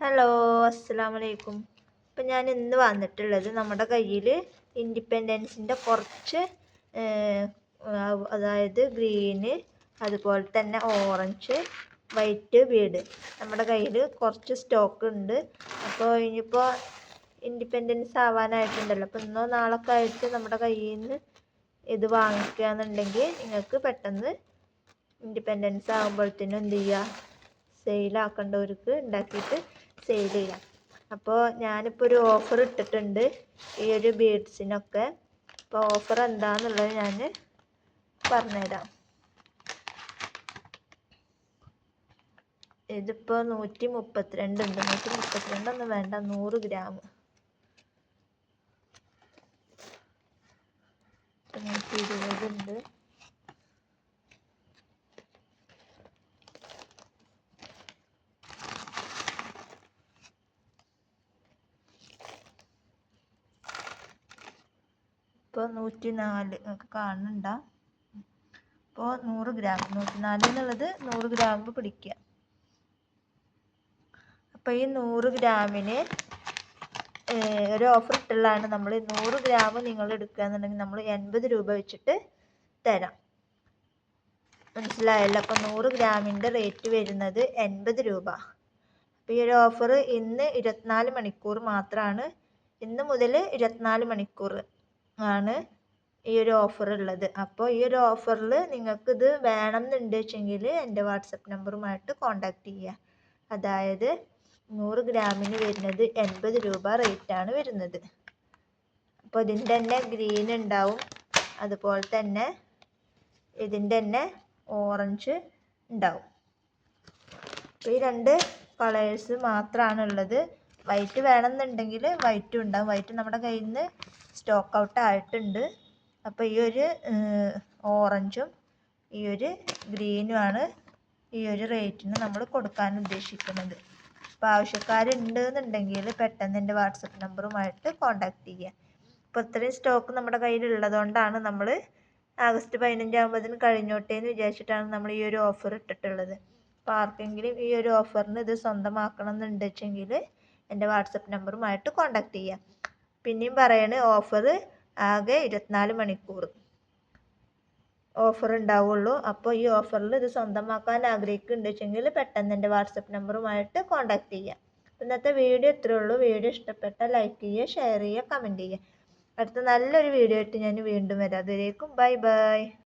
Hello അസ്സാം വലൈക്കും ഇപ്പം ഞാൻ ഇന്ന് വന്നിട്ടുള്ളത് നമ്മുടെ കയ്യിൽ ഇൻഡിപെൻഡൻസിന്റെ കുറച്ച് അതായത് ഗ്രീന് അതുപോലെ തന്നെ ഓറഞ്ച് വൈറ്റ് വീട് നമ്മുടെ കയ്യിൽ കുറച്ച് സ്റ്റോക്ക് ഉണ്ട്. അപ്പോൾ ഇനിയിപ്പോൾ ഇൻഡിപെൻഡൻസ് ആവാനായിട്ടുണ്ടല്ലോ. അപ്പോൾ ഇന്നോ നാളൊക്കെ ആയിട്ട് നമ്മുടെ കയ്യിൽ നിന്ന് ഇത് വാങ്ങിക്കുകയെന്നുണ്ടെങ്കിൽ നിങ്ങൾക്ക് പെട്ടെന്ന് ഇൻഡിപെൻഡൻസ് ആകുമ്പോഴത്തേനും എന്ത് ചെയ്യുക? സെയിലാക്കേണ്ടവർക്ക് ഉണ്ടാക്കിയിട്ട് സെയിൽ ചെയ്യാം. അപ്പോൾ ഞാനിപ്പോൾ ഒരു ഓഫർ ഇട്ടിട്ടുണ്ട്. ഈ ഒരു ബീഡ്സിനൊക്കെ അപ്പോൾ ഓഫർ എന്താണെന്നുള്ളത് ഞാൻ പറഞ്ഞുതരാം. ഇതിപ്പോൾ നൂറ്റി മുപ്പത്തിരണ്ട് ഉണ്ട്. നൂറ്റി മുപ്പത്തിരണ്ടൊന്നും വേണ്ട. നൂറ് ഗ്രാം നൂറ്റി ഇരുപതുണ്ട് ഇപ്പോൾ നൂറ്റി നാല് ഒക്കെ കാണുന്നുണ്ട? അപ്പോൾ നൂറ് ഗ്രാം നൂറ്റി നാല് എന്നുള്ളത് നൂറ് ഗ്രാം പിടിക്കുക അപ്പോൾ ഈ നൂറ് ഗ്രാമിന് ഒരു ഓഫർ ഇട്ടുള്ളതാണ്. നമ്മൾ നൂറ് ഗ്രാം നിങ്ങൾ എടുക്കുക എന്നുണ്ടെങ്കിൽ നമ്മൾ എൺപത് രൂപ വെച്ചിട്ട് തരാം. മനസ്സിലായല്ലോ? അപ്പോൾ നൂറ് ഗ്രാമിന്റെ റേറ്റ് വരുന്നത് എൺപത് രൂപ. അപ്പോൾ ഈ ഒരു ഓഫർ ഇന്ന് ഇരുപത്തിനാല് മണിക്കൂർ മാത്രമാണ് ഇന്ന് മുതൽ ഇരുപത്തിനാല് മണിക്കൂർ. ആണ് ഈ ഒരു ഓഫർ ഉള്ളത്. അപ്പോൾ ഈ ഒരു ഓഫറിൽ നിങ്ങൾക്ക് ഇത് വേണം എന്നുണ്ട് വെച്ചെങ്കിൽ എന്റെ വാട്സപ്പ് നമ്പറുമായിട്ട് കോണ്ടാക്ട് ചെയ്യുക അതായത് നൂറ് ഗ്രാമിന് വരുന്നത് എൺപത് രൂപ ആണ് വരുന്നത്. അപ്പോൾ ഇതിന്റെ തന്നെ ഗ്രീൻ ഉണ്ടാവും. അതുപോലെ തന്നെ ഇതിന്റെ തന്നെ ഓറഞ്ച് ഉണ്ടാവും. ഈ രണ്ട് കളേഴ്സ് മാത്രമാണ് ഉള്ളത്. വൈറ്റ് വേണമെന്നുണ്ടെങ്കിൽ വൈറ്റും ഉണ്ടാവും. വൈറ്റ് നമ്മുടെ കയ്യിൽ നിന്ന് സ്റ്റോക്ക് ഔട്ട് ആയിട്ടുണ്ട്. അപ്പോൾ ഈ ഒരു ഓറഞ്ചും ഈ ഒരു ഗ്രീനുമാണ് ഈ ഒരു റേറ്റിന് നമ്മൾ കൊടുക്കാൻ ഉദ്ദേശിക്കുന്നത്. അപ്പോൾ ആവശ്യക്കാരുണ്ട് എന്നുണ്ടെങ്കിൽ പെട്ടെന്ന് എന്റെ വാട്സപ്പ് നമ്പറുമായിട്ട് കോൺടാക്ട് ചെയ്യുക. അപ്പോൾ ഇത്രയും സ്റ്റോക്ക് നമ്മുടെ കയ്യിൽ ഉള്ളതുകൊണ്ടാണ് നമ്മൾ ആഗസ്റ്റ് പതിനഞ്ചാകുമ്പോഴത്തേന് കഴിഞ്ഞോട്ടെ എന്ന് വിചാരിച്ചിട്ടാണ് നമ്മൾ ഈ ഒരു ഓഫർ ഇട്ടിട്ടുള്ളത്. അപ്പോൾ ആർക്കെങ്കിലും ഈ ഒരു ഓഫറിന് ഇത് സ്വന്തമാക്കണം എന്നുണ്ടെച്ചെങ്കിൽ എന്റെ വാട്സപ്പ് നമ്പറുമായിട്ട് കോൺടാക്റ്റ് ചെയ്യാം. പിന്നെയും പറയണ് ഓഫർ ആകെ ഇരുപത്തിനാല് മണിക്കൂർ. ഓഫർ ഉണ്ടാവുള്ളൂ. അപ്പോൾ ഈ ഓഫറിൽ ഇത് സ്വന്തമാക്കാൻ ആഗ്രഹിക്കുന്നുണ്ടെങ്കിൽ പെട്ടെന്ന് എന്റെ വാട്സപ്പ് നമ്പറുമായിട്ട് കോൺടാക്റ്റ് ചെയ്യാം. ഇന്നത്തെ വീഡിയോ ഇത്രയേ ഉള്ളൂ. വീഡിയോ ഇഷ്ടപ്പെട്ട ലൈക്ക് ചെയ്യുക ഷെയർ ചെയ്യുക കമന്റ് ചെയ്യുക. അടുത്ത നല്ലൊരു വീഡിയോ ആയിട്ട് ഞാൻ വീണ്ടും വരാം. അതുവരേക്കും ബൈ ബൈ